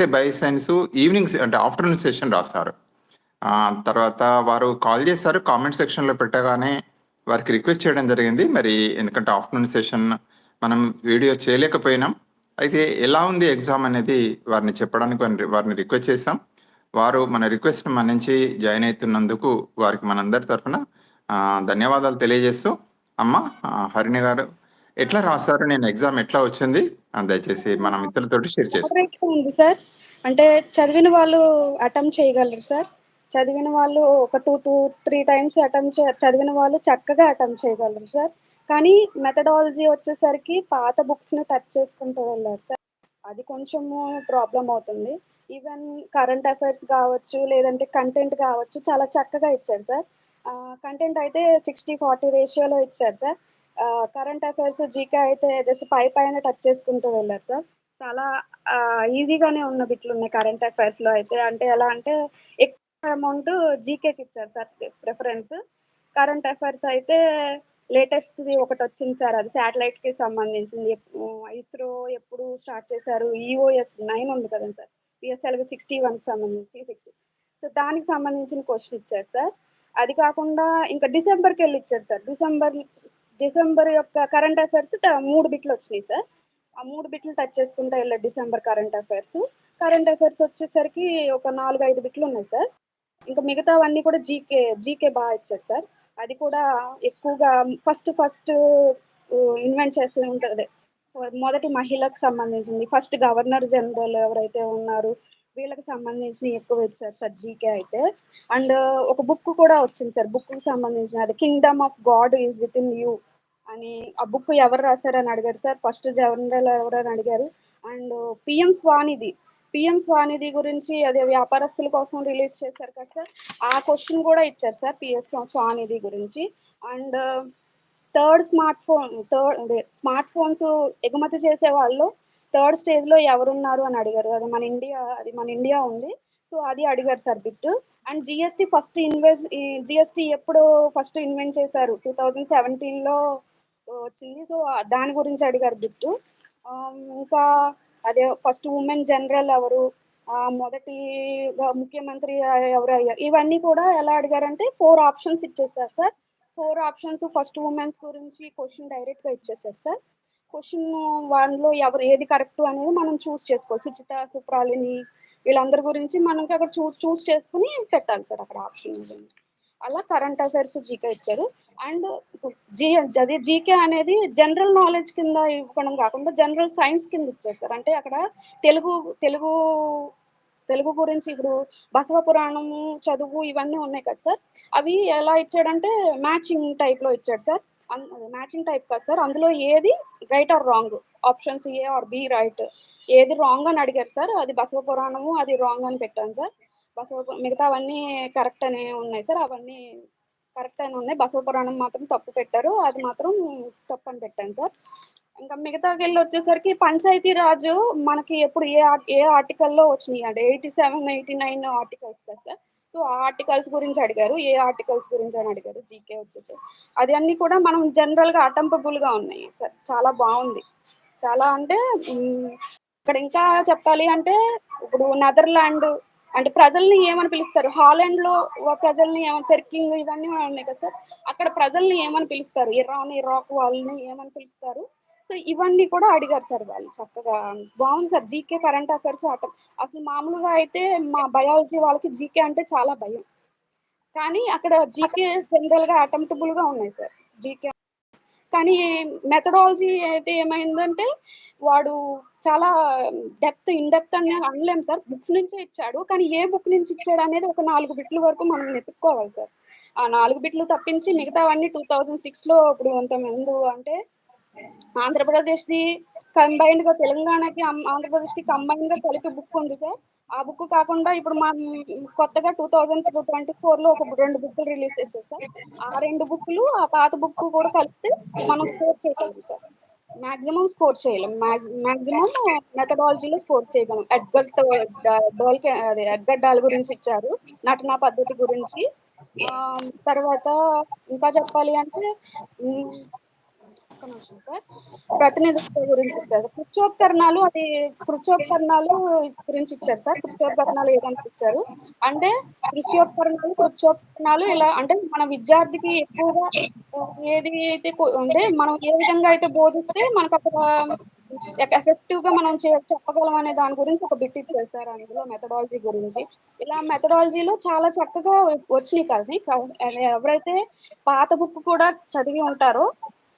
SA bio science evening అంటే afternoon session రాస్తారు. తర్వాత వారు కాల్ చేశారు కామెంట్ సెక్షన్లో పెట్టగానే వారికి రిక్వెస్ట్ చేయడం జరిగింది. మరి ఎందుకంటే ఆఫ్టర్నూన్ సెషన్ మనం వీడియో చేయలేకపోయినాం. అయితే ఎలా ఉంది ఎగ్జామ్ అనేది వారిని చెప్పడానికి వారిని- రిక్వెస్ట్ చేశాం. వారు మన రిక్వెస్ట్ మన్నించి జాయిన్ అవుతున్నందుకు వారికి మనందరి తరఫున ధన్యవాదాలు తెలియజేస్తూ అమ్మ హరిణి గారు ఎట్లా రాశారు? నేను ఎగ్జామ్ ఎట్లా వచ్చింది? దయచేసి మన మిత్రులతోటి షేర్ ఉంది సార్. అంటే చదివిన వాళ్ళు అటెంప్ట్ చేయగలరు సార్. చదివిన వాళ్ళు ఒక two two three times attempt చదివిన వాళ్ళు చక్కగా అటెంప్ట్ చేయగలరు సార్. కానీ మెథడాలజీ వచ్చేసరికి పాత బుక్స్ని టచ్ చేసుకుంటూ వెళ్ళారు సార్. అది కొంచెము ప్రాబ్లం అవుతుంది. ఈవెన్ కరెంట్ అఫైర్స్ కావచ్చు లేదంటే కంటెంట్ కావచ్చు చాలా చక్కగా ఇచ్చారు సార్. కంటెంట్ అయితే సిక్స్టీ ఫార్టీ రేషియోలో ఇచ్చారు సార్. కరెంట్ అఫైర్స్ జీకే అయితే జస్ట్ పై పైన టచ్ చేసుకుంటూ వెళ్ళారు సార్ చాలా ఈజీగానే ఉన్న బిట్లు ఉన్నాయి కరెంట్ అఫైర్స్లో అయితే. అంటే ఎలా అంటే ఎక్కువ అమౌంట్ జీకేకి ఇచ్చారు సార్ ప్రిఫరెన్స్ కరెంట్ అఫైర్స్ అయితే లేటెస్ట్ ఒకటి వచ్చింది సార్ అది శాటిలైట్కి సంబంధించింది. ఇస్రో ఎప్పుడు స్టార్ట్ చేశారు? ఈఓఎస్ నైన్ ఉంది కదండి సార్ పిఎస్ఎల్కి సిక్స్టీ వన్కి సంబంధించి సిక్స్టీ సో దానికి సంబంధించిన క్వశ్చన్ ఇచ్చారు సార్ అది కాకుండా ఇంకా డిసెంబర్కి వెళ్ళి ఇచ్చారు సార్ డిసెంబర్ డిసెంబర్ యొక్క కరెంట్ అఫైర్స్ మూడు బిట్లు వచ్చినాయి సార్. ఆ మూడు బిట్లు టచ్ చేసుకుంటా వెళ్ళారు December current affairs current affairs వచ్చేసరికి ఒక నాలుగు ఐదు బిట్లు ఉన్నాయి సార్. ఇంకా మిగతావన్నీ కూడా జీకే జీకే బాగా ఇచ్చారు సార్. అది కూడా ఎక్కువగా ఫస్ట్ ఫస్ట్ ఇన్వెంట్ చేసి ఉంటుంది. మొదటి మహిళకు సంబంధించింది. ఫస్ట్ గవర్నర్ జనరల్ ఎవరైతే ఉన్నారు వీళ్ళకి సంబంధించిన ఎక్కువ ఇచ్చారు సార్ జీకే అయితే. అండ్ uh, ఒక బుక్ కూడా వచ్చింది సార్. బుక్కి సంబంధించిన అది kingdom of God is within you అని ఆ బుక్ ఎవరు రాశారని అడిగారు సార్. ఫస్ట్ జనరల్ ఎవరని అడిగారు. And PM Svanidhi PM Svanidhi గురించి అదే వ్యాపారస్తుల కోసం రిలీజ్ చేశారు కదా సార్. ఆ క్వశ్చన్ కూడా ఇచ్చారు సార్ పిఎస్ స్వానిధి గురించి. And third smart phone third అదే స్మార్ట్ ఫోన్స్ ఎగుమతి చేసే వాళ్ళు థర్డ్ స్టేజ్లో ఎవరున్నారు అని అడిగారు. అది మన ఇండియా అది మన ఇండియా ఉంది. సో అది అడిగారు sir bit. And GST first invest GST ఎప్పుడు ఫస్ట్ ఇన్వెంట్ చేశారు? టూ థౌజండ్ సెవెంటీన్లో వచ్చింది. సో దాని గురించి అడిగారు గుర్తు ఇంకా అదే ఫస్ట్ ఉమెన్ జనరల్ ఎవరు మొదటి ముఖ్యమంత్రి ఎవరు అయ్యారు ఇవన్నీ కూడా ఎలా అడిగారంటే ఫోర్ ఆప్షన్స్ ఇచ్చేసారు sir. Four options first women's గురించి క్వశ్చన్ డైరెక్ట్గా ఇచ్చేసారు సార్. క్వశ్చన్ వాళ్ళలో ఎవరు ఏది కరెక్ట్ అనేది మనం చూస్ చేసుకోవాలి. సుచిత సుప్రాలిని వీళ్ళందరి గురించి మనకి అక్కడ చూ చూస్ చేసుకుని పెట్టాలి సార్ అక్కడ ఆప్షన్. అలా కరెంట్ అఫైర్స్ జీకే ఇచ్చారు. అండ్ జీ అదే జీకే అనేది జనరల్ నాలెడ్జ్ కింద ఇవ్వడం కాకుండా జనరల్ సైన్స్ కింద ఇచ్చారు సార్. అంటే అక్కడ తెలుగు తెలుగు తెలుగు గురించి ఇప్పుడు బసవ పురాణము చదువు ఇవన్నీ ఉన్నాయి కదా సార్. అవి ఎలా ఇచ్చాడంటే మ్యాచింగ్ టైప్లో ఇచ్చాడు సార్. మ్యాచింగ్ టైప్ కాదు సార్. అందులో ఏది right or wrong options A or B right ఏది రాంగ్ అని అడిగారు సార్. అది బసవ పురాణము అది రాంగ్ అని పెట్టాను సార్. బసవ మిగతావన్నీ కరెక్ట్ అనే ఉన్నాయి సార్. అవన్నీ కరెక్ట్ అని ఉన్నాయి. బసవ పురాణం మాత్రం తప్పు పెట్టారు. అది మాత్రం తప్పు అని పెట్టాను సార్. ఇంకా మిగతా వెళ్ళి వచ్చేసరికి పంచాయతీ రాజు మనకి ఎప్పుడు ఏ ఆర్- ఏ ఆర్టికల్లో వచ్చినాయి? అంటే eighty seven eighty nine articles కదా సార్. సో ఆ ఆర్టికల్స్ గురించి అడిగారు. ఏ ఆర్టికల్స్ గురించి అని అడిగారు. జీకే వచ్చేసి. అది అన్ని కూడా మనం జనరల్గా అటెంపబుల్గా ఉన్నాయి సార్. చాలా బాగుంది. చాలా అంటే ఇక్కడ ఇంకా చెప్పాలి అంటే ఇప్పుడు నెదర్లాండ్ అంటే ప్రజల్ని ఏమని పిలుస్తారు? హాలాండ్లో ప్రజల్ని ఏమని పెర్కింగ్ ఇవన్నీ ఉన్నాయి కదా సార్? అక్కడ ప్రజల్ని ఏమని పిలుస్తారు? ఇరాన్ ఇరాక్ వాళ్ళని ఏమని పిలుస్తారు? సో ఇవన్నీ కూడా అడిగారు సార్ వాళ్ళు చక్కగా. బాగుంది సార్. జీకే కరెంట్ అఫైర్స్ అట అసలు మామూలుగా అయితే మా బయాలజీ వాళ్ళకి జీకే అంటే చాలా భయం. కానీ అక్కడ జీకే జనరల్గా అటెంప్టబుల్గా ఉన్నాయి సార్. జీకే కానీ మెథడాలజీ అయితే ఏమైందంటే వాడు చాలా డెప్త్ ఇన్ డెప్త్ అని అనలేము సార్. బుక్స్ నుంచే ఇచ్చాడు. కానీ ఏ బుక్ నుంచి ఇచ్చాడు అనేది ఒక నాలుగు బిట్ల వరకు మనం వెతుక్కోవాలి సార్. ఆ నాలుగు బిట్లు తప్పించి మిగతావన్నీ టూ థౌజండ్ సిక్స్లో ఇప్పుడు అంత ముందు అంటే ఆంధ్రప్రదేశ్ ది కంబైన్డ్గా తెలంగాణకి ఆంధ్రప్రదేశ్కి కంబైన్డ్గా కలిపి బుక్ ఉంది సార్. ఆ బుక్ కాకుండా ఇప్పుడు మనం కొత్తగా టూ థౌజండ్ ట్వంటీ ఫోర్లో ఒక రెండు బుక్లు రిలీజ్ చేశారు సార్. ఆ రెండు బుక్లు ఆ పాత బుక్ కూడా కలిపితే మనం స్కోర్ చేయగలం సార్. మాక్సిమం స్కోర్ చేయలేం. మాక్సిమం మెథడాలజీలో స్కోర్ చేయగలం. ఎడ్గర్ డోల్ అదే ఎడ్గర్ డాల్ గురించి ఇచ్చారు. నటనా పద్ధతి గురించి. తర్వాత ఇంకా చెప్పాలి అంటే ఒక్క నిమిషం సార్. ప్రతినిధిత్వ గురించి ఇచ్చారు. కృత్యోపకరణాలు అది కృత్యోపకరణాలు గురించి ఇచ్చారు సార్. కృత్యోపకరణాలు ఏదంటే ఇచ్చారు. అంటే కృష్యోపకరణాలు కృత్యోపకరణాలు ఇలా అంటే మన విద్యార్థికి ఎక్కువగా ఏది అయితే అంటే మనం ఏ విధంగా అయితే బోధిస్తే మనకు అక్కడ ఎఫెక్టివ్గా మనం చెప్పగలం అనే దాని గురించి ఒక బిట్ ఇచ్చారు సార్ అందులో మెథడాలజీ గురించి. ఇలా మెథడాలజీలో చాలా చక్కగా వచ్చినాయి కదా ఎవరైతే పాత బుక్ కూడా చదివి ఉంటారో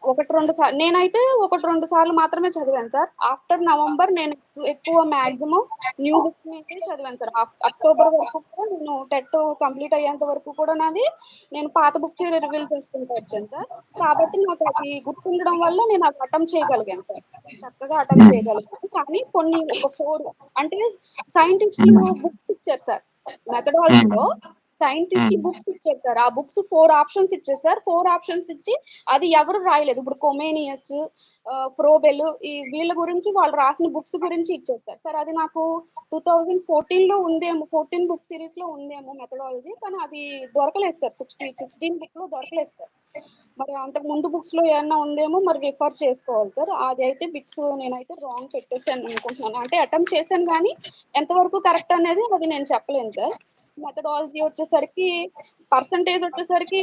ఒకటి రెండు సార్లు నేనైతే ఒకటి రెండు సార్లు మాత్రమే చదివాను సార్. ఆఫ్టర్ నవంబర్ నేను ఎక్కువ మాక్సిమం న్యూ బుక్స్ మీద చదివాను సార్. అక్- అక్టోబర్ వరకు కూడా నేను టెట్ కంప్లీట్ అయ్యేంత వరకు కూడా నాది నేను పాత బుక్స్ రివీల్ చేసుకుంటూ వచ్చాను సార్. కాబట్టి నాకు అది గుర్తుండడం వల్ల నేను అది అటెంప్ట్ చేయగలిగాను సార్. చక్కగా అటెంప్ట్ చేయగలిగాను. కానీ కొన్ని ఒక ఫోర్ అంటే సైంటిస్టులు బుక్స్ ఇచ్చారు సార్. మెథడాలజీలో సైంటిస్ట్కి బుక్స్ ఇచ్చారు సార్ ఆ బుక్స్ ఫోర్ ఆప్షన్స్ ఇచ్చారు సార్ ఫోర్ ఆప్షన్స్ ఇచ్చి అది ఎవరు రాయలేదు. ఇప్పుడు కొమేనియస్ ప్రోబెల్ ఈ వీళ్ళ గురించి వాళ్ళు రాసిన బుక్స్ గురించి ఇచ్చారు సార్ సార్ అది నాకు టూ థౌజండ్ ఫోర్టీన్లో ఉందేమో ఫోర్టీన్ బుక్ సిరీస్లో ఉందేమో మెథడాలజీ కానీ అది దొరకలేదు సార్ సిక్స్టీ సిక్స్టీన్ బుక్లో దొరకలేదు సార్ మరి అంతకు ముందు బుక్స్లో ఏమన్నా ఉందేమో మరి రిఫర్ చేసుకోవాలి సార్ అది అయితే బిట్స్ నేనైతే రాంగ్ పెట్టేసాను అనుకుంటున్నాను. అంటే అటెంప్ట్ చేశాను కానీ ఎంతవరకు కరెక్ట్ అనేది అది నేను చెప్పలేను సార్ మెథడాలజీ వచ్చేసరికి పర్సంటేజ్ వచ్చేసరికి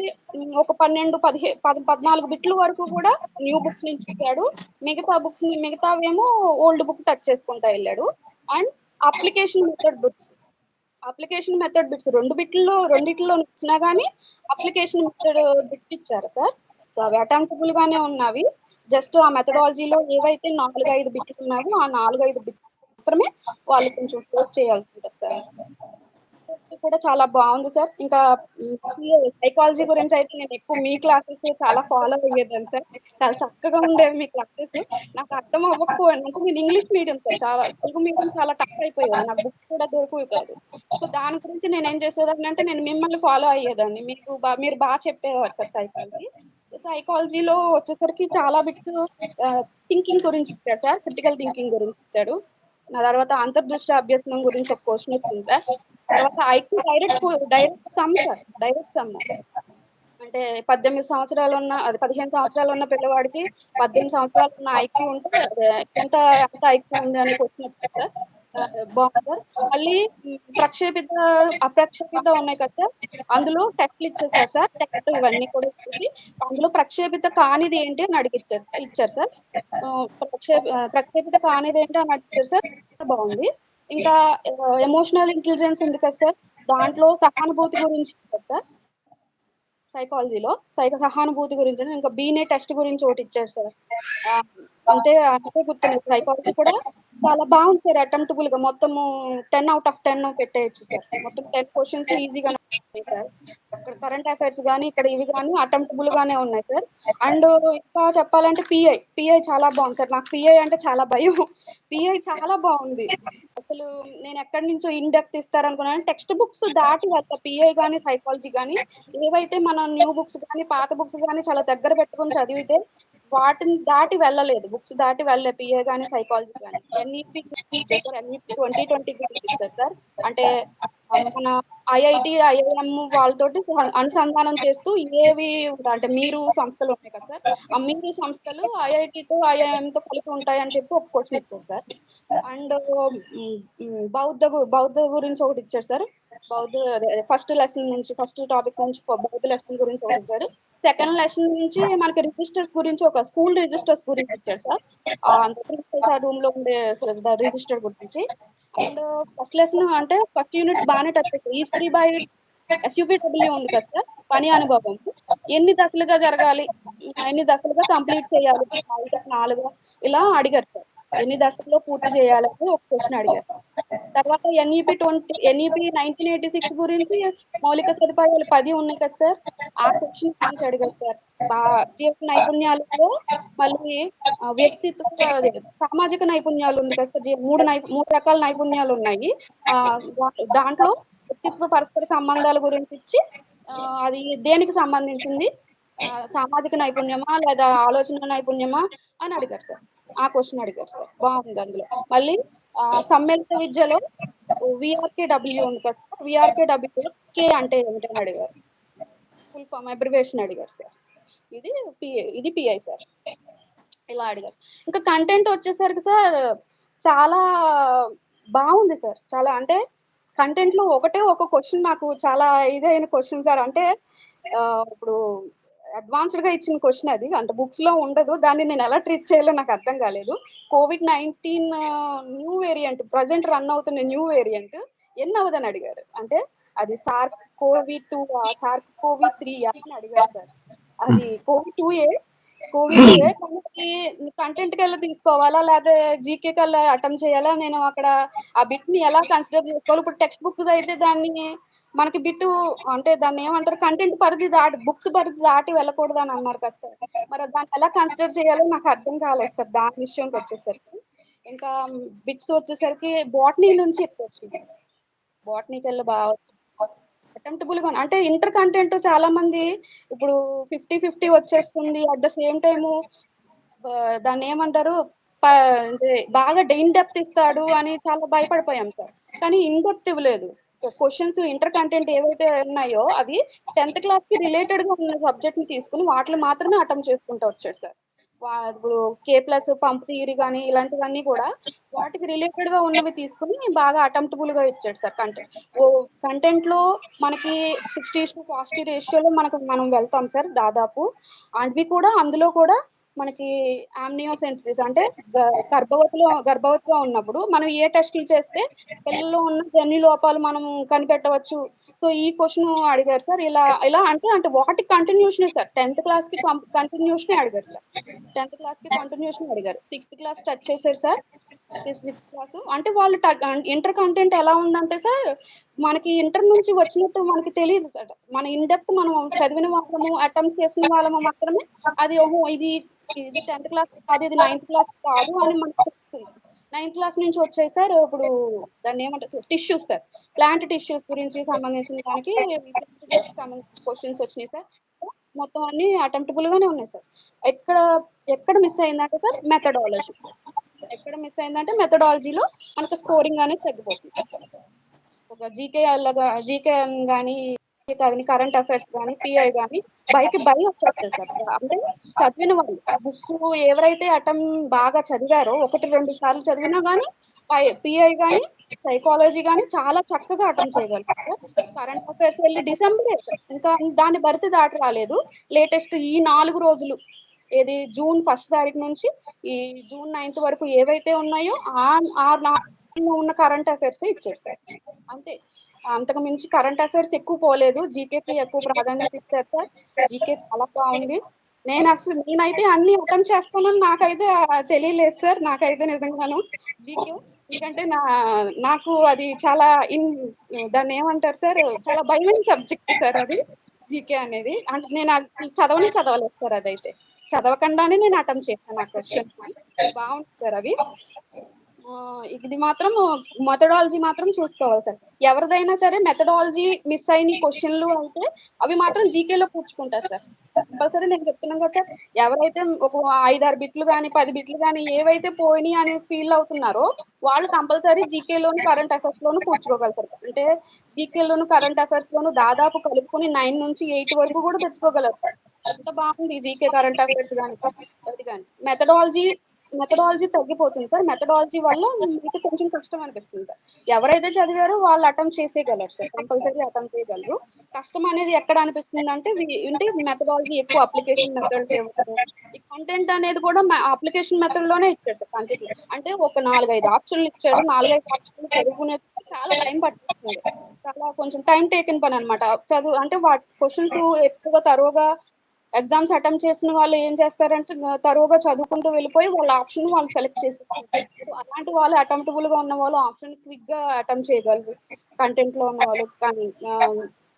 ఒక పన్నెండు పదిహే పది పద్నాలుగు బిట్ల వరకు కూడా న్యూ బుక్స్ నుంచి ఇచ్చాడు. మిగతా బుక్స్ మిగతావేమో ఓల్డ్ బుక్ టచ్ చేసుకుంటా వెళ్ళాడు. And application method books application method bits రెండు బిట్లలో రెండిట్లో ఇచ్చినా కానీ అప్లికేషన్ మెథడ్ బిట్స్ ఇచ్చారు సార్. సో అవి అటెంప్టబుల్ గానే ఉన్నవి. జస్ట్ ఆ మెథడాలజీలో ఏవైతే నాలుగు ఐదు బిట్లు ఉన్నాయో ఆ నాలుగు ఐదు బిట్లు మాత్రమే వాళ్ళు కొంచెం ఫోర్స్ చేయాల్సి ఉంటుంది సార్. కూడా చాలా బాగుంది సార్. ఇంకా సైకాలజీ గురించి అయితే నేను ఎక్కువ మీ క్లాసెస్ చాలా ఫాలో అయ్యేదాన్ని సార్. చాలా చక్కగా ఉండేవి మీ క్లాసెస్. నాకు అర్థం అవ్వకపోయాను అంటే నేను ఇంగ్లీష్ మీడియం సార్. చాలా తెలుగు మీడియం చాలా టఫ్ అయిపోయేది నాకు బుక్స్ కూడా దొరికేవి కాదు. సో దాని గురించి నేను ఏం చేసేదాన్ని అంటే నేను మిమ్మల్ని ఫాలో అయ్యేదాన్ని. మీకు మీరు బాగా చెప్పేవారు సార్ సైకాలజీ సైకాలజీలో వచ్చేసరికి చాలా బిట్స్ థింకింగ్ గురించి ఇచ్చాడు సార్. క్రిటికల్ థింకింగ్ గురించి ఇచ్చాడు నా తర్వాత అంతర్దృష్టి అభ్యసనం గురించి ఒక క్వశ్చన్ వచ్చింది సార్. తర్వాత IQ direct direct sum sir direct sum. అంటే పద్దెనిమిది సంవత్సరాలు ఉన్న అది పదిహేను సంవత్సరాలు ఉన్న పిల్లవాడికి పద్దెనిమిది సంవత్సరాలు ఉన్న ఐక్యూ ఉంటే ఎంత ఎంత ఐక్యూ ఉంది అని క్వశ్చన్ వచ్చింది సార్. బాగుంది సార్? మళ్ళీ ప్రక్షేపిత అప్రక్షేపిత ఉన్నాయి కదా సార్? అందులో టెక్ట్లు ఇచ్చేసారు సార్. టెక్ట్ ఇవన్నీ కూడా ఇచ్చేసి అందులో ప్రక్షేపిత కానిది ఏంటి అని అడిగిచ్చారు ఇచ్చారు సార్. ప్రక్షేప ప్రక్షేపిత కానిది ఏంటి అని అడిగారు సార్. బాగుంది. ఇంకా ఎమోషనల్ ఇంటెలిజెన్స్ ఉంది కదా సార్. దాంట్లో సహానుభూతి గురించి సార్. సైకాలజీలో సైక సహానుభూతి గురించి ఇంకా బీనే టెస్ట్ గురించి ఒకటి ఇచ్చారు సార్. అంటే అంటే అంతే గుర్తులేదు సైకాలజీ కూడా చాలా బాగుంది సార్ అటెంప్టబుల్గా. మొత్తము టెన్ అవుట్ ఆఫ్ టెన్ పెట్టేయచ్చు సార్. మొత్తం టెన్ క్వశ్చన్స్ ఈజీగా సార్ ఇక్కడ కరెంట్ అఫైర్స్ కానీ ఇక్కడ ఇవి కానీ అటెంప్టబుల్ గానే ఉన్నాయి సార్ అండ్ ఇంకా చెప్పాలంటే పిఐ పిఐ చాలా బాగుంది సార్ నాకు పిఐ అంటే చాలా భయం. పిఐ చాలా బాగుంది. అసలు నేను ఎక్కడి నుంచో ఇన్ డెప్త్ ఇస్తారనుకున్నాను. టెక్స్ట్ బుక్స్ దాటి వెళ్తా పిఐ కానీ సైకాలజీ కానీ ఏవైతే మన న్యూ బుక్స్ కానీ పాత బుక్స్ కానీ చాలా దగ్గర పెట్టుకుని చదివితే వాటిని దాటి వెళ్ళలేదు. బుక్స్ దాటి వెళ్ళలే. పిఏ కానీ సైకాలజీ కానీ NEP sir NEP twenty twenty గురించి ఇచ్చారు సార్. అంటే మన ఐఐటి ఐఐఎం వాళ్ళతోటి అనుసంధానం చేస్తూ ఏవి ఉంటాయి అంటే మీరు సంస్థలు ఉన్నాయి కదా సార్. ఆ మీరు సంస్థలు ఐఐటితో ఐఐఎంతో కలిపి ఉంటాయని చెప్పి ఒక క్వశ్చన్ ఇచ్చారు సార్. అండ్ బౌద్ధ గు- బౌద్ధ గురించి ఒకటి ఇచ్చారు సార్. బౌద్ధ ఫస్ట్ లెసన్ నుంచి ఫస్ట్ టాపిక్ నుంచి బౌద్ధ లెసన్ గురించి ఒకటి సెకండ్ లెసన్ నుంచి మనకి రిజిస్టర్స్ గురించి ఒక స్కూల్ రిజిస్టర్స్ గురించి ఇచ్చారు సార్. ఆ రూమ్లో ఉండే రిజిస్టర్ గురించి. అండ్ ఫస్ట్ లెసన్ అంటే ఫస్ట్ యూనిట్ బాగానే టచ్ చేస్తారు ఈస్ట్రీ బై ఎస్యూపీడబ్ల్యూ ఉంది కదా సార్ పని అనుభవం. ఎన్ని దశలుగా జరగాలి ఎన్ని దశలుగా కంప్లీట్ చేయాలి నాలుగు ఇలా అడిగారు సార్. ఎన్ని దశల్లో పూర్తి చేయాలని ఒక క్వశ్చన్ అడిగారు. తర్వాత NEP twenty NEP nineteen eighty six గురించి మౌలిక సదుపాయాలు పది ఉన్నాయి కదా సార్ ఆ క్వశ్చన్ గురించి అడిగారు సార్ జీవిత జీవన నైపుణ్యాలలో మళ్ళీ వ్యక్తిత్వ సామాజిక నైపుణ్యాలు ఉంది కదా సార్ జీ- మూడు నై మూడు రకాల నైపుణ్యాలు ఉన్నాయి. ఆ దాంట్లో వ్యక్తిత్వ పరస్పర సంబంధాల గురించి ఇచ్చి అది దేనికి సంబంధించింది? సామాజిక నైపుణ్యమా లేదా ఆలోచన నైపుణ్యమా అని అడిగారు సార్ ఆ క్వశ్చన్ అడిగారు సార్. బాగుంది అందులో. మళ్ళీ ఆ, సమ్మిళిత విద్యలో విఆర్కే డబ్ల్యూ ఉంది కదా సార్. విఆర్కే డబ్ల్యూ కే అంటే ఏమిటని అడిగారు. ఫుల్ ఫామ్ అబ్రివేషన్ అడిగారు సార్. ఇది పిఐ ఇది పిఐ సార్. ఇలా అడిగారు. ఇంకా కంటెంట్ వచ్చేసరికి సార్ చాలా బాగుంది సార్. చాలా అంటే కంటెంట్లో ఒకటే ఒక క్వశ్చన్ నాకు చాలా ఇదైన క్వశ్చన్ సార్. అంటే ఇప్పుడు అడ్వాన్స్డ్గా ఇచ్చిన క్వశ్చన్ అది. అంటే బుక్స్లో ఉండదు. దాన్ని నేను ఎలా ట్రీట్ చేయాలో నాకు అర్థం కాలేదు. COVID nineteen new variant present run అవుతున్న న్యూ వేరియంట్ ఎన్ని అవదని అడిగారు? అంటే అది sir COVID two sir COVID three అని అడిగారు సార్. అది COVID two A? COVID two A? Content కల్లా తీసుకోవాలా? లేదా జీకే కల్లా అటెంప్ట్ చేయాలా? నేను అక్కడ ఆ బిట్ని ఎలా కన్సిడర్ చేసుకోవాలి? ఇప్పుడు టెక్స్ట్ బుక్ అయితే దాన్ని మనకి బిట్టు అంటే దాన్ని ఏమంటారు కంటెంట్ పరిధి దాటి బుక్స్ పరిధి దాటి వెళ్ళకూడదు అని అన్నారు కదా సార్ మరి దాన్ని ఎలా కన్సిడర్ చేయాలో నాకు అర్థం కాలేదు సార్ దాని విషయంకి వచ్చేసరికి. ఇంకా బిట్స్ వచ్చేసరికి బాటనీ నుంచి ఎక్కువ వచ్చింది బాటనీకి వెళ్ళి బాగా అటెంప్టబుల్గా అంటే ఇంటర్ కంటెంట్ చాలా మంది ఇప్పుడు ఫిఫ్టీ ఫిఫ్టీ వచ్చేస్తుంది అట్ ద సేమ్ టైము దాన్ని ఏమంటారు బాగా డెయిన్ డెప్త్ ఇస్తాడు అని చాలా భయపడిపోయాం సార్ కానీ ఇన్ డెప్త్ ఇవ్వలేదు. క్వశ్చన్స్ ఇంటర్ కంటెంట్ ఏవైతే ఉన్నాయో అవి టెన్త్ క్లాస్కి రిలేటెడ్గా ఉన్న సబ్జెక్ట్ని తీసుకుని వాటిని మాత్రమే అటెంప్ట్ చేసుకుంటూ వచ్చాడు సార్. ఇప్పుడు కే ప్లస్ పంప్ థియరీ కానీ ఇలాంటివన్నీ కూడా వాటికి రిలేటెడ్గా ఉన్నవి తీసుకుని బాగా అటెంప్టబుల్గా ఇచ్చాడు సార్ కంటెంట్ ఓ కంటెంట్లో మనకి సిక్స్టీ టు ఫార్టీ రేషియోలో మనకు మనం వెళ్తాం సార్ దాదాపు. అవి కూడా అందులో కూడా మనకి ఆమ్నియోసెంటిసిస్ అంటే గర్భవతిలో గర్భవతిలో గర్భవతిగా ఉన్నప్పుడు మనం ఏ టెస్టులు చేస్తే పిల్లల్లో ఉన్న జన్యు లోపాలు మనం కనిపెట్టవచ్చు? సో ఈ క్వశ్చన్ అడిగారు సార్. ఇలా ఇలా అంటే అంటే వాటి కంటిన్యూషన్ సార్. టెన్త్ క్లాస్కి కంటిన్యూషన్ అడిగారు సార్. టెన్త్ క్లాస్కి కంటిన్యూషన్ అడిగారు. సిక్స్త్ క్లాస్ టచ్ చేశారు సార్. సిక్స్త్ క్లాస్ అంటే వాళ్ళు ఇంటర్ కంటెంట్ ఎలా ఉందంటే సార్ మనకి ఇంటర్ నుంచి వచ్చినట్టు మనకి తెలియదు సార్. మన ఇన్ డెప్త్ మనం చదివిన వాళ్ళము అటెంప్ట్ చేసిన వాళ్ళము మాత్రమే అది ఓహో ఇది ఇది టెన్త్ క్లాస్ కాదు ఇది నైన్త్ క్లాస్ కాదు అని మనకు తెలుస్తుంది. నైన్త్ క్లాస్ నుంచి వచ్చాయి సార్ ఇప్పుడు దాన్ని ఏమంటారు టిష్యూస్ సార్. ప్లాంట్ టిష్యూస్ గురించి సంబంధించిన దానికి సంబంధించిన క్వశ్చన్స్ వచ్చినాయి సార్. మొత్తం అన్ని అటెంప్టబుల్ గానే ఉన్నాయి సార్. ఎక్కడ ఎక్కడ మిస్ అయిందంటే సార్ మెథడాలజీ ఎక్కడ మిస్ అయిందంటే మెథడాలజీలో మనకు స్కోరింగ్ అనేది తగ్గిపోతుంది. ఒక జీకే అలాగా జీకే కానీ కానీ కరెంట్ అఫైర్స్ కానీ పిఐ కానీ బైక్ బై వచ్చేస్తారు సార్. అంటే చదివిన వాళ్ళు బుక్ ఎవరైతే అటం బాగా చదివారో ఒకటి రెండు సార్లు చదివినా కానీ పిఐ కానీ సైకాలజీ కానీ చాలా చక్కగా అటెండ్ చేయగలుగుతారు. కరెంట్ అఫైర్స్ వెళ్ళి డిసెంబర్ ఇంకా దాని భర్తీ దాటి రాలేదు. లేటెస్ట్ ఈ నాలుగు రోజులు ఏది జూన్ ఫస్ట్ తారీఖు నుంచి ఈ జూన్ నైన్త్ వరకు ఏవైతే ఉన్నాయో ఆ ఉన్న కరెంట్ అఫైర్స్ ఇచ్చేసారు అంతే. అంతకు మించి కరెంట్ అఫైర్స్ ఎక్కువ పోలేదు. జీకేకి ఎక్కువ ప్రాధాన్యత ఇచ్చారు సార్ జీకే చాలా బాగుంది. నేను అసలు నేనైతే అన్ని అటెంప్ట్ చేస్తానని నాకైతే తెలియలేదు సార్. నాకైతే నిజంగాను. జీకే ఎందుకంటే నా నాకు అది చాలా ఇన్ దాన్ని ఏమంటారు సార్? చాలా భయమైన సబ్జెక్ట్ సార్ అది జీకే అనేది. అంటే నేను అది చదవని చదవలేదు సార్ అదైతే. చదవకుండానే నేను అటెంప్ట్ చేశాను ఆ క్వశ్చన్ బాగుంది సార్ అవి. ఇది మాత్రం మెథడాలజీ మాత్రం చూసుకోవాలి సార్. ఎవరిదైనా సరే మెథడాలజీ మిస్ అయిన క్వశ్చన్లు అయితే అవి మాత్రం జీకేలో పూడ్చుకుంటారు సార్. కంపల్సరీ నేను చెప్తున్నాను కదా సార్ ఎవరైతే ఒక ఐదారు బిట్లు కానీ పది బిట్లు కానీ ఏవైతే పోయినాయి అని ఫీల్ అవుతున్నారో వాళ్ళు కంపల్సరీ జీకేలోను కరెంట్ అఫైర్స్ లోను కూర్చోగలుగుతారు అంటే జీకేలోను కరెంట్ అఫైర్స్ లోను దాదాపు కలుపుకొని నైన్ నుంచి ఎయిట్ వరకు కూడా తెచ్చుకోగలరు సార్ ఎంత బాగుంది జీకే కరెంట్ అఫైర్స్ కానీ అది కానీ మెథడాలజీ మెథడాలజీ తగ్గిపోతుంది సార్. మెథడాలజీ వల్ల మీకు కొంచెం కష్టం అనిపిస్తుంది సార్. ఎవరైతే చదివారో వాళ్ళు అటెంప్ట్ చేసేయగలరు సార్. కంపల్సరీ అటెంప్ట్ చేయగలరు. కష్టం అనేది ఎక్కడ అనిపిస్తుంది అంటే వి- అంటే మెథడాలజీ ఎక్కువ అప్లికేషన్ మెథడ్స్ ఇవ్వరు ఈ కంటెంట్ అనేది కూడా అప్లికేషన్ మెథడ్లోనే ఇచ్చారు సార్ కంటెంట్ అంటే ఒక నాలుగైదు ఆప్షన్లు ఇచ్చాడు నాలుగైదు ఆప్షన్లు చదువుకునే చాలా టైం పట్టిస్తుంది చాలా కొంచెం టైం టేకిన్ పని అనమాట చదువు అంటే వాటి క్వశ్చన్స్ ఎక్కువగా తరువుగా ఎగ్జామ్స్ అటెంప్ట్ చేసిన వాళ్ళు ఏం చేస్తారంటే తరువుగా చదువుకుంటూ వెళ్ళిపోయి వాళ్ళ ఆప్షన్ వాళ్ళు సెలెక్ట్ చేసేస్తారు. అలాంటి వాళ్ళు అటెంప్టబుల్గా ఉన్న వాళ్ళు ఆప్షన్ క్విక్గా అటెంప్ట్ చేయగలరు. కంటెంట్లో ఉన్న వాళ్ళు కానీ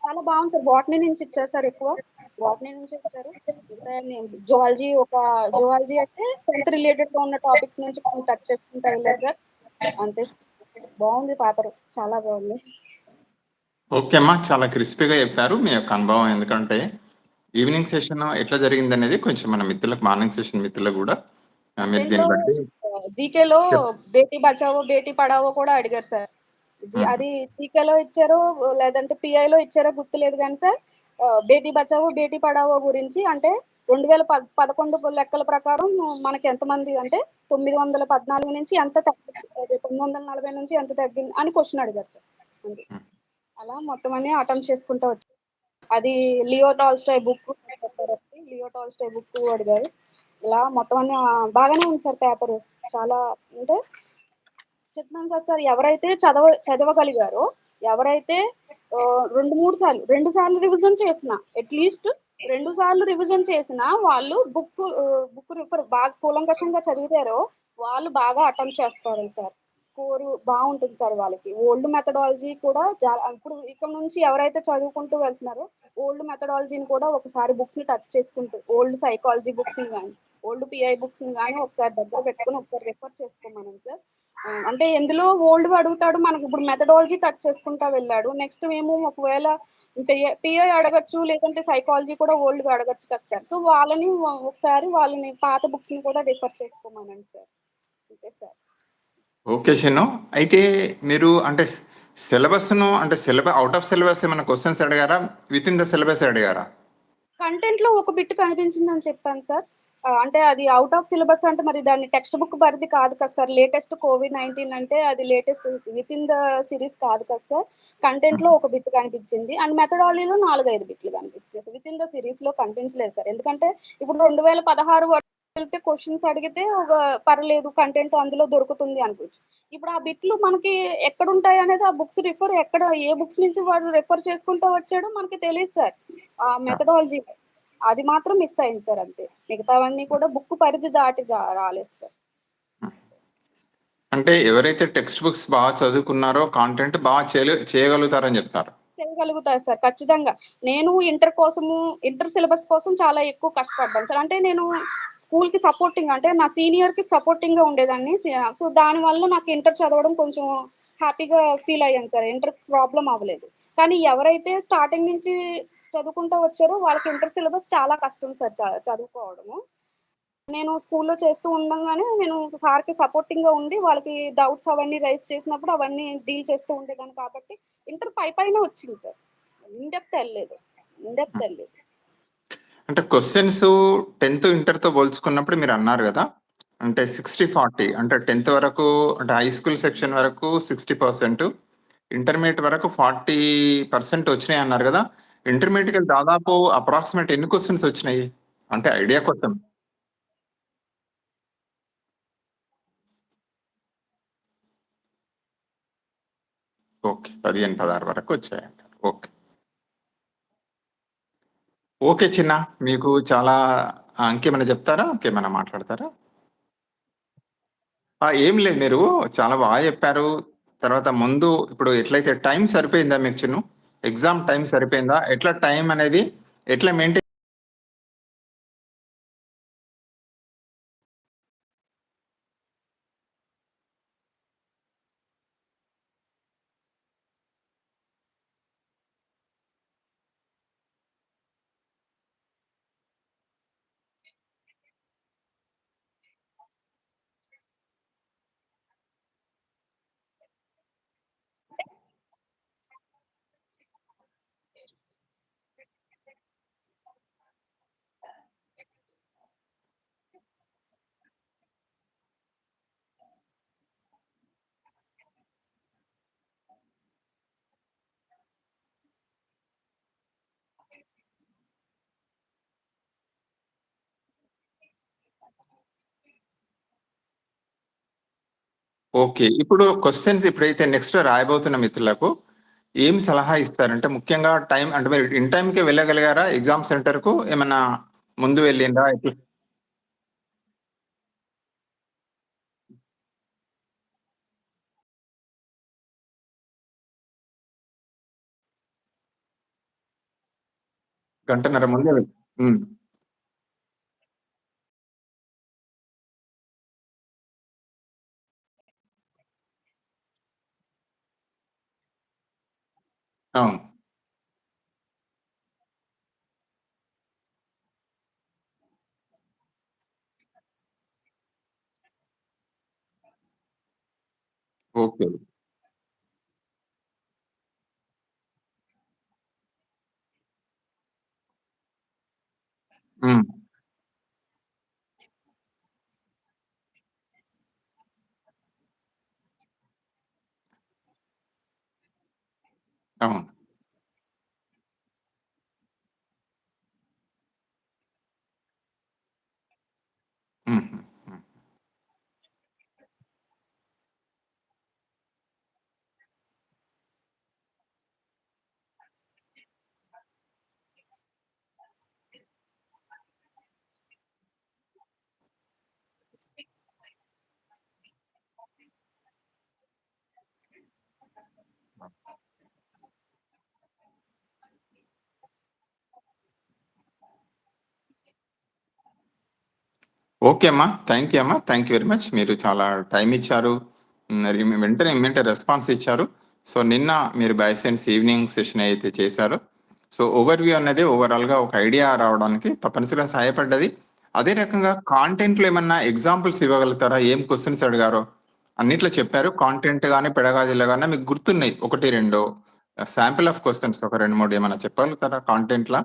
చాలా బాగుంది సార్. బాటనీ నుంచి ఇచ్చారు సార్ ఎక్కువ. బాటనీ నుంచి ఇచ్చారు. జువాలజీ ఒక జువాలజీ అయితే టెన్త్ రిలేటెడ్గా ఉన్న టాపిక్స్ నుంచి కొన్ని టచ్ చేసుకుంటా సార్. అంతే బాగుంది పేపర్. చాలా బాగుంది. ఓకే అమ్మా. చాలా క్రిస్పీగా చెప్పారు. మీ యొక్క అనుభవం ఎందుకంటే ఈవినింగ్ సెషన్ ఎట్లా జరిగింది అనేది కొంచెం మన మిత్రులకు మార్నింగ్ సెషన్ మిత్రులకు కూడా మీరు దీన్ని బట్టి జీకే లో బేటీ బచావో బేటీ పడావో కూడా అడిగారు సార్. అది జీకే లో ఇచ్చారో లేదంటే పిఐ లో ఇచ్చారో గుర్తులేదు కానీ సార్ బేటీ బచావో బేటీ పడావో గురించి అంటే రెండు వేల పద్ పదకొండు లెక్కల ప్రకారం మనకి ఎంతమంది అంటే తొమ్మిది వందల పద్నాలుగు నుంచి ఎంత తగ్గింది తొమ్మిది వందల నలభై నుంచి ఎంత తగ్గింది అని క్వశ్చన్ అడిగారు సార్. అలా మొత్తం అన్ని అటెంప్ట్ చేసుకుంటూ వచ్చారు అది Leo Tolstoy book Leo Tolstoy book అడిగారు ఇలా మొత్తం అన్ని బాగానే ఉంది సార్ పేపర్. చాలా అంటే చెప్తున్నాను కదా సార్ ఎవరైతే చదవ చదవగలిగారో ఎవరైతే రెండు మూడు సార్లు రెండు సార్లు రివిజన్ చేసిన అట్లీస్ట్ రెండు సార్లు రివిజన్ చేసిన వాళ్ళు బుక్ బుక్ రిఫర్ బాగా కూలంకషంగా చదివితారో వాళ్ళు బాగా అటెంప్ట్ చేస్తారు సార్. స్కోరు బాగుంటుంది సార్ వాళ్ళకి. ఓల్డ్ మెథడాలజీ కూడా చాలా ఇప్పుడు ఇక్కడ నుంచి ఎవరైతే చదువుకుంటూ వెళ్తున్నారో ఓల్డ్ మెథడాలజీని కూడా ఒకసారి బుక్స్ని టచ్ చేసుకుంటూ ఓల్డ్ సైకాలజీ బుక్స్ కానీ ఓల్డ్ పిఐ బుక్స్ కానీ ఒకసారి దగ్గర పెట్టుకొని ఒకసారి రిఫర్ చేసుకోమనం సార్. అంటే ఎందులో ఓల్డ్ అడుగుతాడు మనకి ఇప్పుడు మెథడాలజీ టచ్ చేసుకుంటా వెళ్ళాడు. నెక్స్ట్ మేము ఒకవేళ పిఐ అడగచ్చు లేదంటే సైకాలజీ కూడా ఓల్డ్ అడగచ్చు కదా సార్. సో వాళ్ళని ఒకసారి వాళ్ళని పాత బుక్స్ని కూడా రిఫర్ చేసుకోమనండి సార్. అంతే సార్. ఓకే షను అయితే మీరు అంటే సిలబస్ను అంటే సిలబస్ అవుట్ ఆఫ్ సిలబస్ ఏమైనా క్వశ్చన్స్ అడిగారా? విత్ ఇన్ ద సిలబస్ అడిగారా? కంటెంట్లో ఒక బిట్ కనిపించిందని చెప్పాను సార్. అంటే అది అవుట్ ఆఫ్ సిలబస్ అంటే మరి దాన్ని టెక్స్ట్ బుక్ పరిధి కాదు కదా సార్. లేటెస్ట్ కోవిడ్ నైన్టీన్ అంటే అది latest within the series కాదు కదా సార్. కంటెంట్లో ఒక బిట్ కనిపించింది. అండ్ మెథడాలజీలో నాలుగైదు బిట్లు కనిపించింది. విత్ ఇన్ ద సిరీస్లో కనిపించలేదు సార్. ఎందుకంటే ఇప్పుడు రెండు వేల పదహారు వరకు వెళ్తే క్వశ్చన్స్ అడిగితే ఒక పర్లేదు కంటెంట్ అందులో దొరుకుతుంది అనుకోవచ్చు. ఇప్పుడు ఆ బిట్లు మనకి ఎక్కడ ఉంటాయి అనేది ఆ బుక్స్ రిఫర్ ఎక్కడ ఏ బుక్స్ నుంచి వాడు రిఫర్ చేసుకుంటూ వచ్చాడో మనకి తెలియదు సార్. ఆ మెథడాలజీ అది మాత్రం మిస్ అయింది సార్ అంతే. మిగతావన్నీ కూడా బుక్ పరిధి దాటి రాలేదు సార్. అంటే ఎవరైతే టెక్స్ట్ బుక్స్ బాగా చదువుకున్నారో కాంటెంట్ బాగా చేయలే చేయగలుగుతారని చెప్తారు. చేయగలుగుతారు సార్ ఖచ్చితంగా. నేను ఇంటర్ కోసము ఇంటర్ సిలబస్ కోసం చాలా ఎక్కువ కష్టపడ్డాను సార్. అంటే నేను స్కూల్కి సపోర్టింగ్ అంటే నా సీనియర్కి సపోర్టింగ్గా ఉండేదాన్ని. సో దాని వల్ల నాకు ఇంటర్ చదవడం కొంచెం హ్యాపీగా ఫీల్ అయ్యాను సార్. ఇంటర్ ప్రాబ్లం అవ్వలేదు. కానీ ఎవరైతే స్టార్టింగ్ నుంచి చదువుకుంటూ వచ్చారో వాళ్ళకి ఇంటర్ సిలబస్ చాలా కష్టం సార్ చ- చదువుకోవడము. నేను స్కూల్లో చేస్తూ ఉండగానే నేను సార్కి సపోర్టింగ్గా ఉండి వాళ్ళకి డౌట్స్ అవన్నీ రైజ్ చేసినప్పుడు అవన్నీ డీల్ చేస్తూ ఉండేదాన్ని కాబట్టి ఇంటర్ పై పైన వచ్చింది సార్. ఇన్ డెప్త్ వెళ్ళలేదు. ఇన్ డెప్త్ వెళ్ళలేదు. అంటే క్వశ్చన్స్ టెన్త్ ఇంటర్తో పోల్చుకున్నప్పుడు మీరు అన్నారు కదా అంటే సిక్స్టీ ఫార్టీ అంటే టెన్త్ వరకు అంటే హై స్కూల్ సెక్షన్ వరకు సిక్స్టీ పర్సెంట్ ఇంటర్మీడియట్ వరకు ఫార్టీ పర్సెంట్ వచ్చినాయి అన్నారు కదా. ఇంటర్మీడియట్ దాదాపు అప్రాక్సిమేట్ ఎన్ని క్వశ్చన్స్ వచ్చినాయి? అంటే ఐడియా కోసం. ఓకే పదిహేను పదహారు వరకు వచ్చాయంట ఓకే. ఓకే చిన్న మీకు చాలా ఇంకేమైనా చెప్తారా? ఇంకేమైనా మాట్లాడతారా? ఏం లేదు మీరు చాలా బాగా చెప్పారు. తర్వాత ముందు ఇప్పుడు ఎట్లయితే టైం సరిపోయిందా మీకు చిన్ను? ఎగ్జామ్ టైం సరిపోయిందా? ఎట్లా టైం అనేది ఎట్లా మెయింటైన్ ఓకే. ఇప్పుడు క్వశ్చన్స్ ఇప్పుడైతే నెక్స్ట్ రాయబోతున్న మిత్రులకు ఏం సలహా ఇస్తారంటే ముఖ్యంగా టైం అంటే మీరు ఇన్ టైంకే వెళ్ళగలిగారా? ఎగ్జామ్ సెంటర్కు ఏమన్నా ముందు వెళ్ళిందా ఎట్లా? గంటన్నర ముందే వెళ్ళి- అవును ఓకే ఉమ్. Come. ఓకే అమ్మా. థ్యాంక్ యూ అమ్మా. Thank you very much. మీరు చాలా టైం ఇచ్చారు. మరి వెంటనే ఇమ్మీడియేట్ రెస్పాన్స్ ఇచ్చారు. సో, నిన్న మీరు బైసెన్స్ ఈవినింగ్ సెషన్ అయితే చేశారు సో, ఓవర్ వ్యూ అనేది ఓవరాల్‌గా ఒక ఐడియా రావడానికి తప్పనిసరిగా సహాయపడ్డది. అదే రకంగా కాంటెంట్‌లో ఏమన్నా ఎగ్జాంపుల్స్ ఇవ్వగలుగుతారా? ఏం క్వశ్చన్స్ అడిగారో? అన్నిట్లో చెప్పారు. కాంటెంట్ కానీ పెడగాజీలో కానీ మీకు గుర్తున్నాయి. 1, 2 శాంపిల్ ఆఫ్ క్వశ్చన్స్ ఒక రెండు మూడు ఏమైనా చెప్పగలుగుతారా కాంటెంట్‌లా?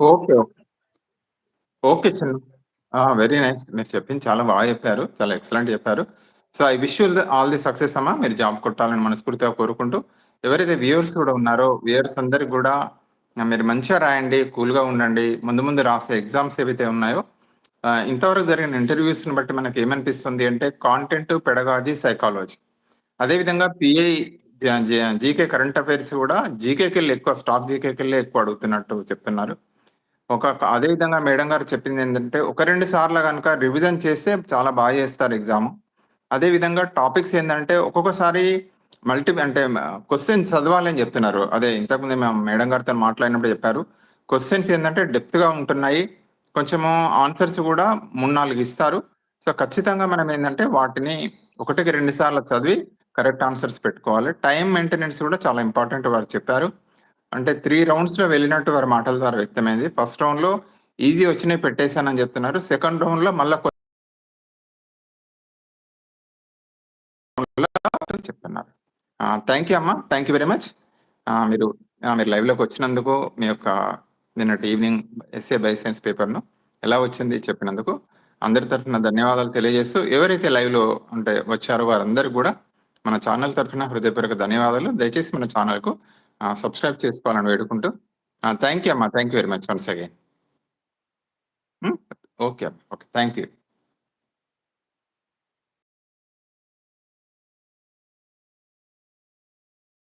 ఓకే. ఓకే. ఓకే చిన్న. ఆ! Very nice. మీరు చెప్పింది చాలా బాగా చెప్పారు. చాలా ఎక్సలెంట్ చెప్పారు. So, I wish you all the success అమ్మా. మీరు జాబ్ కొట్టాలని మనస్ఫూర్తిగా కోరుకుంటూ, ఎవరైతే వ్యూవర్స్ కూడా ఉన్నారో, వ్యూయర్స్ అందరికి కూడా ఆహ్, మీరు మంచిగా రాయండి, కూల్‌గా ఉండండి. ముందు ముందు రాసే ఎగ్జామ్స్ ఏవైతే ఉన్నాయో, ఆహ్, ఇంతవరకు జరిగిన ఇంటర్వ్యూస్‌ని బట్టి మనకేమనిపిస్తుంది అంటే కాంటెంట్, పెడగాజీ, సైకాలజీ. అదేవిధంగా పిఐ పీఐ జ జ జీకే కరెంట్ అఫైర్స్ కూడా జీకేకెళ్ళి ఎక్కువ స్టాక్ జీకేకెళ్ళే ఎక్కువ అడుగుతున్నట్టు చెప్తున్నారు. ఒక అదే విధంగా మేడం గారు చెప్పింది ఏంటంటే ఒక రెండు సార్లు కనుక రివిజన్ చేస్తే చాలా బాగా చేస్తారు ఎగ్జామ్ అదే విధంగా టాపిక్స్ ఏంటంటే ఒక్కొక్కసారి మల్టీ అంటే క్వశ్చన్ చదవాలని చెప్తున్నారు. అదే ఇంతకుముందు మేము మేడం గారితో మాట్లాడినప్పుడు చెప్పారు. క్వశ్చన్స్ ఏంటంటే డెప్త్‌గా ఉంటున్నాయి. కొంచెము ఆన్సర్స్ కూడా 3, 4 ఇస్తారు. సో, ఖచ్చితంగా మనం ఏంటంటే వాటిని ఒకటికి రెండు సార్లు చదివి కరెక్ట్ ఆన్సర్స్ పెట్టుకోవాలి. టైం మెయింటెనెన్స్ కూడా చాలా ఇంపార్టెంట్ వారు చెప్పారు. అంటే 3 రౌండ్స్‌లో వెళ్ళినట్టు వారి మాటల ద్వారా వ్యక్తమైంది. ఫస్ట్ రౌండ్‌లో ఈజీ వచ్చినాయి పెట్టేశానని చెప్తున్నారు. సెకండ్ రౌండ్‌లో మళ్ళా చెప్తున్నారు. థ్యాంక్ యూ అమ్మా. Thank you very much. మీరు మీరు లైవ్లోకి వచ్చినందుకు మీ యొక్క నిన్నటి ఈవినింగ్ ఎస్ఏ బై సైన్స్ పేపర్‌ను ఎలా వచ్చింది చెప్పినందుకు అందరి తరఫున ధన్యవాదాలు తెలియజేస్తూ, ఎవరైతే లైవ్‌లో అంటే వచ్చారో వారందరికి కూడా మన ఛానల్ తరఫున హృదయపూర్వక ధన్యవాదాలు. దయచేసి మన ఛానల్‌కు సబ్స్క్రైబ్ చేసుకోవాలని వేడుకుంటూ థ్యాంక్ యూ అమ్మా. Thank you very much once again. Okay అమ్మా ఓకే. Thank you.